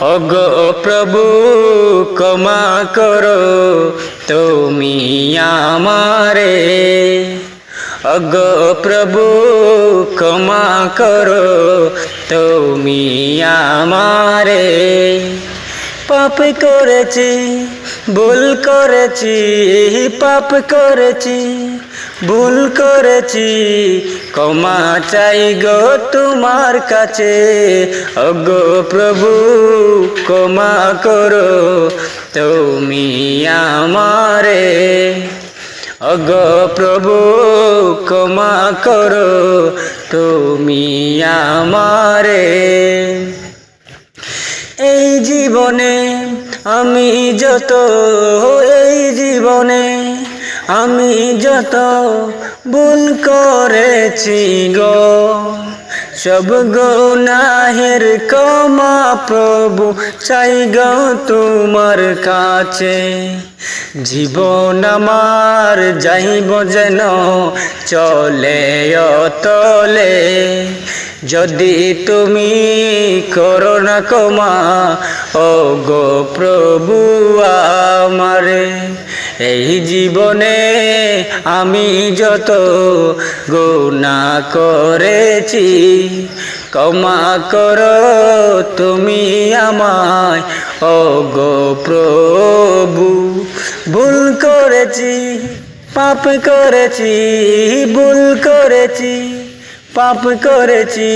অগ প্রভু, ক্ষমা করো, তুমি আমারে। অগ প্রভু, ক্ষমা করো, তুমি আমারে। পাপ করেছি, ভুল করেছি, পাপ করেছি। ভুল করেছি, ক্ষমা চাই গো তোমার কাছে। অগো প্রভু, ক্ষমা করো তুমি আমারে। অগ প্রভু, ক্ষমা করো তুমি আমারে। এই জীবনে আমি যত, এই জীবনে আমি যত ভুল করেছি গো, সব গুনাহের কমা প্রভু চাই গো তোমার কাছে। জীবন আমার যাইব যেন, চলে অতলে যদি তুমি করো না ক্ষমা, ও গো প্রভু আমারে। এই জীবনে আমি যত গুণা করেছি, ক্ষমা করো তুমি আমায় ও গো প্রভু। ভুল করেছি, পাপ করেছি, ভুল করেছি, পাপ করেছি,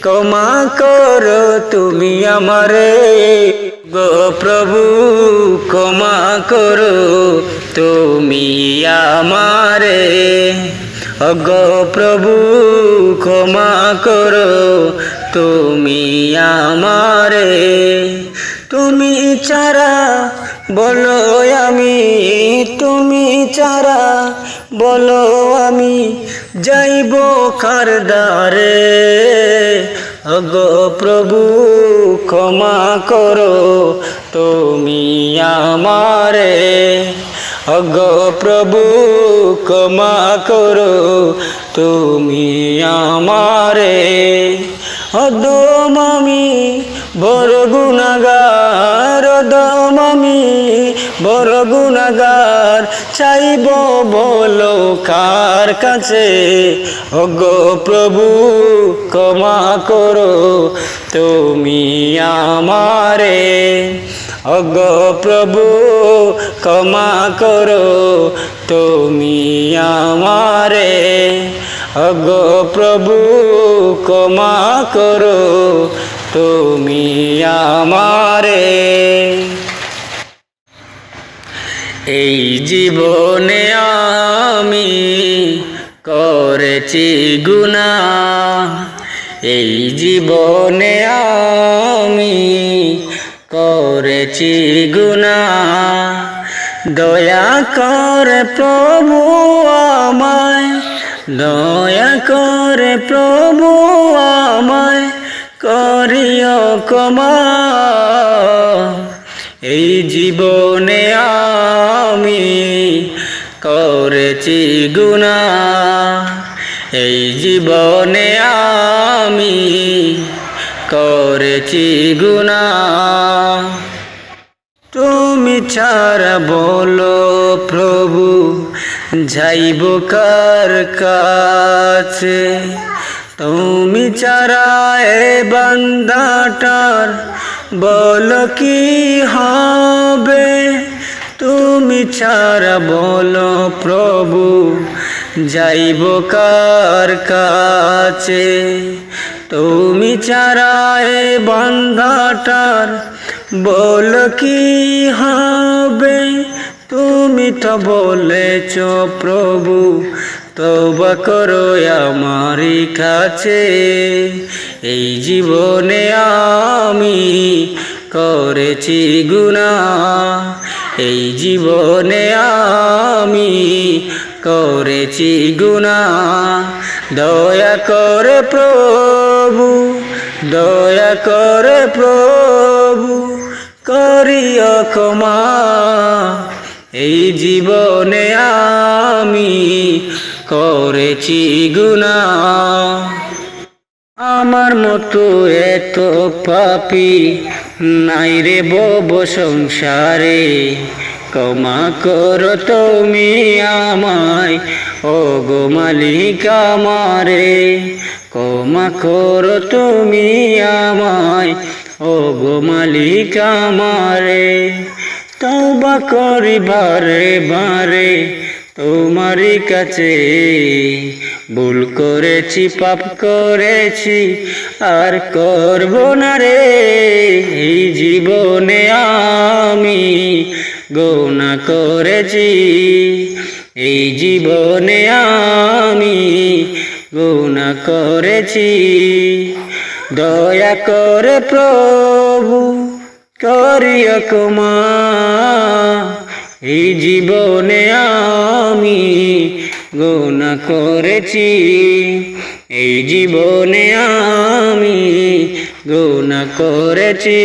ক্ষমা করো তুমি আমারে। গো প্রভু, ক্ষমা করো তুমি আমারে। গো প্রভু, ক্ষমা করো তুমি আমারে। তুমি চারা বলো আমি, তুমি চারা বলো আমি, যাইব কারদারে অগো প্রভু, ক্ষমা করো। তুমি আমারে। অগো প্রভু, ক্ষমা করো। তুমি আমারে। অদম আমি বড় গুণাগার। অদম আমি বড় গুণাগার। চাইব বলো কার কাছে? অগো প্রভু, ক্ষমা করো। তুমি আমারে। অগ প্রভু, ক্ষমা করো। তুমি আমারে। অগ প্রভু, ক্ষমা করো। তুমি আমারে। এই জীবনে আমি করেছি গুণা এই জীবনে আমি করেছি গুণা দয়া করে প্রভু আমায়, দয়া করে প্রভু আমায়, করিও কমা এই জীবনে আমি করেছি গুণা। এই জীবনে আমি করেছি গুণা। তুমি ছাড়া বলো প্রভু, যাইব কার কাছে? তুমি ছাড়া এ বান্দাটার বলো কি হবে? তুমি ছাড়া বলো প্রভু, যাইব কার কাছে? তুমি এ বান্ধাটার বল কি হবে? তুমি তো বলেছ প্রভু তবা করো আমারই কাছে। এই জীবনে আমি করেছি গুণা। এই জীবনে আমি করেছি গুণা। দয়া করে প্রভু, দয়া করে প্রভু, করিও ক্ষমা। এই জীবনে আমি করেছি গুণা। আমার মতো এত পাপি নাই রে বব সংসারে। ক্ষমা করো তুমি আমায় ও গো মালিক আমারে। ক্ষমা করো তুমি আমায় ও গো মালিক আমারে। তওবা করি বারে বারে তোমারই কাছে ভুল করেছি, পাপ করেছি, আর করব না রে। এই জীবনে আমি গোনা করেছি, এই জীবনে আমি গুণা করেছি। দয়া করে প্রভু করিয়া কুমা এই জীবনে আমি গুণা করেছি। এই জীবনে আমি গুণা করেছি।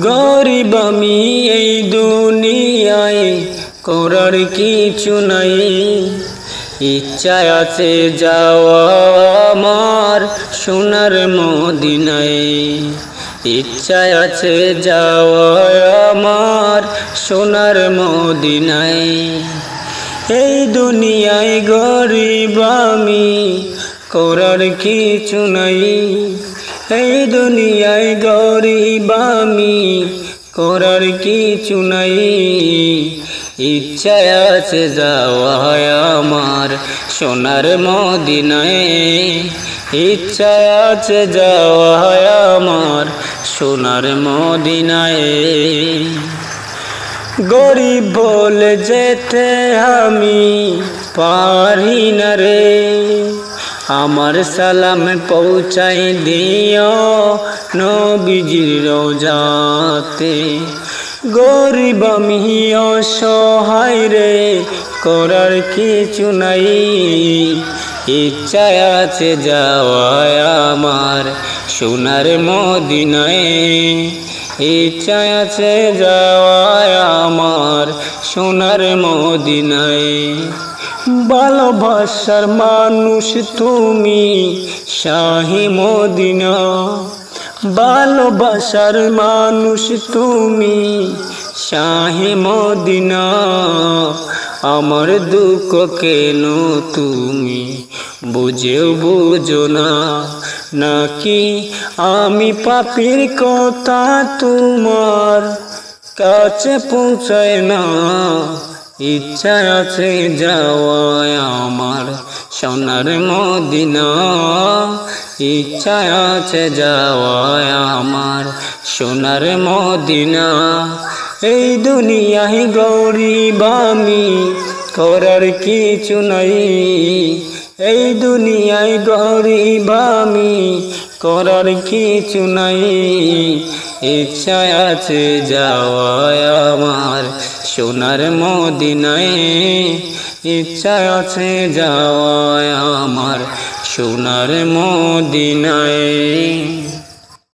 গরিব আমি এই দুনিয়ায় করার কিছু নাই। ইচ্ছা আছে যাওয়া আমার সোনার মদিনায়। ইচ্ছা আছে যাওয়া আমার সোনার মদিনায়। এই দুনিয়ায় গরিব আমি, করার কিছু নাই। এই দুনিয়ায় গরিব আমি, করার কিছু নাই। ইচ্ছা আছে যাওয়া আমার সোনার মদিনায়। ইচ্ছা আছে যাওয়া আমার সোনার মদিনায়। গরিব বলে যেতে আমি পারি না রে। আমার সালাম পৌঁছাই দিও নবীজির রোজাতে। গরিব আমি অসহায় রে, করার কিছু নাই। ইচ্ছা আছে যাওয়ায় আমার সোনার মদিনায়। ইচ্ছা আছে যাওয়ায় আমার সোনার মদিনায়। ভালোবাসার মানুষ তুমি শাহি মদিনা। ভালোবাসার মানুষ তুমি শাহি মদিনা। আমার দুঃখ কেন তুমি বুঝেও বুঝো না। নাকি আমি পাপির কথা তোমার কাছে পৌঁছায় না? ইচ্ছা আছে যাওয়ায় আমার সোনার মদিনা। ইচ্ছা আছে যাওয়ায় আমার সোনার মদিনা। এই দুনিয়ায় গরিব আমি করার কিছু নাই। এই দুনিয়ায় গরিব আমি করার কিছু নাই। ইচ্ছা আছে যাওয়ায় আমার সোনার মদিনায়। ইচ্ছা আছে যাওয়ায় আমার সোনার মদিনায়।